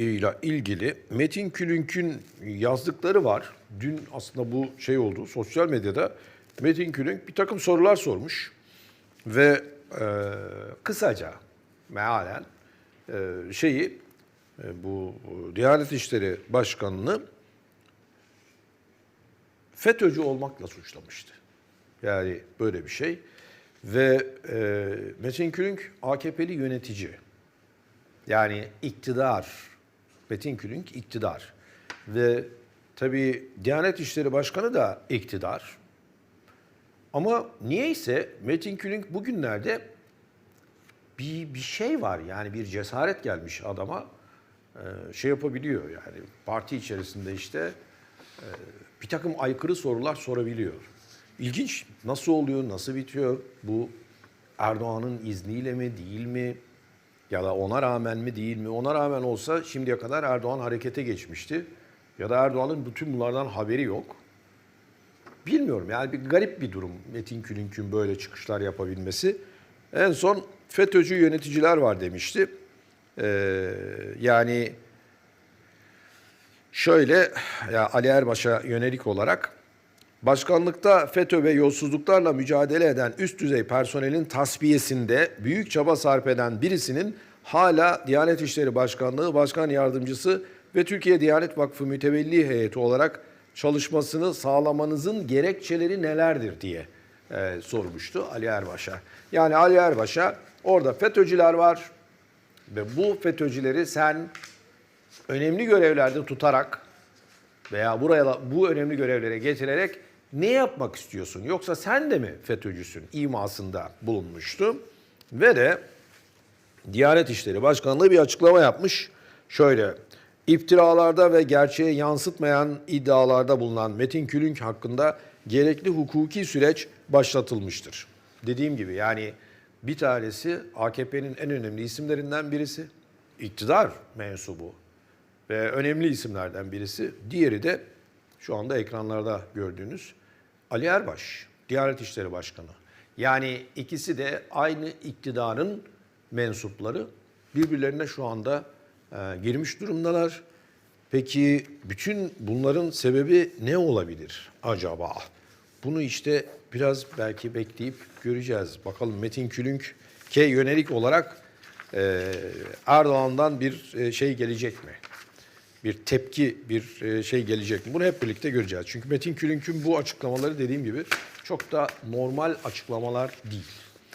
ile ilgili Metin Külünk'ün yazdıkları var. Dün aslında bu şey oldu sosyal medyada Metin Külünk bir takım sorular sormuş ve e, kısaca mealen e, şeyi e, bu Diyanet İşleri Başkanı'nı FETÖ'cü olmakla suçlamıştı. Yani böyle bir şey. Ve e, Metin Külünk AKP'li yönetici. Yani iktidar. Metin Külünk iktidar. Ve tabii Diyanet İşleri Başkanı da iktidar. Ama niyeyse Metin Külünk bugünlerde bir, bir şey var. Yani bir cesaret gelmiş adama. Ee, şey yapabiliyor yani. Parti içerisinde işte e, bir takım aykırı sorular sorabiliyor. İlginç. Nasıl oluyor? Nasıl bitiyor? Bu Erdoğan'ın izniyle mi? Değil mi ya da ona rağmen mi değil mi ona rağmen olsa şimdiye kadar Erdoğan harekete geçmişti ya da Erdoğan'ın bütün bunlardan haberi yok. Bilmiyorum yani bir garip bir durum Metin Külünk'ün böyle çıkışlar yapabilmesi. En son FETÖ'cü yöneticiler var demişti. Ee, yani şöyle ya Ali Erbaş'a yönelik olarak başkanlıkta FETÖ ve yolsuzluklarla mücadele eden üst düzey personelin tasfiyesinde büyük çaba sarf eden birisinin hala Diyanet İşleri Başkanlığı Başkan Yardımcısı ve Türkiye Diyanet Vakfı Mütevelli Heyeti olarak çalışmasını sağlamanızın gerekçeleri nelerdir diye e, sormuştu Ali Erbaş'a. Yani Ali Erbaş'a orada FETÖ'cüler var ve bu FETÖ'cüleri sen önemli görevlerde tutarak veya buraya bu önemli görevlere getirerek ne yapmak istiyorsun? Yoksa sen de mi FETÖ'cüsün imasında bulunmuştu. Ve de Diyanet İşleri Başkanlığı bir açıklama yapmış. Şöyle, iftiralarda ve gerçeğe yansıtmayan iddialarda bulunan Metin Külünk hakkında gerekli hukuki süreç başlatılmıştır. Dediğim gibi yani bir tanesi AKP'nin en önemli isimlerinden birisi, iktidar mensubu ve önemli isimlerden birisi. Diğeri de şu anda ekranlarda gördüğünüz Ali Erbaş, Diyanet İşleri Başkanı. Yani ikisi de aynı iktidarın mensupları birbirlerine şu anda e, girmiş durumdalar. Peki bütün bunların sebebi ne olabilir acaba? Bunu işte biraz belki bekleyip göreceğiz. Bakalım Metin Külünk'e yönelik olarak e, Erdoğan'dan bir e, şey gelecek mi? Bir tepki, bir e, şey gelecek mi? Bunu hep birlikte göreceğiz. Çünkü Metin Külünk'ün bu açıklamaları dediğim gibi çok da normal açıklamalar değil.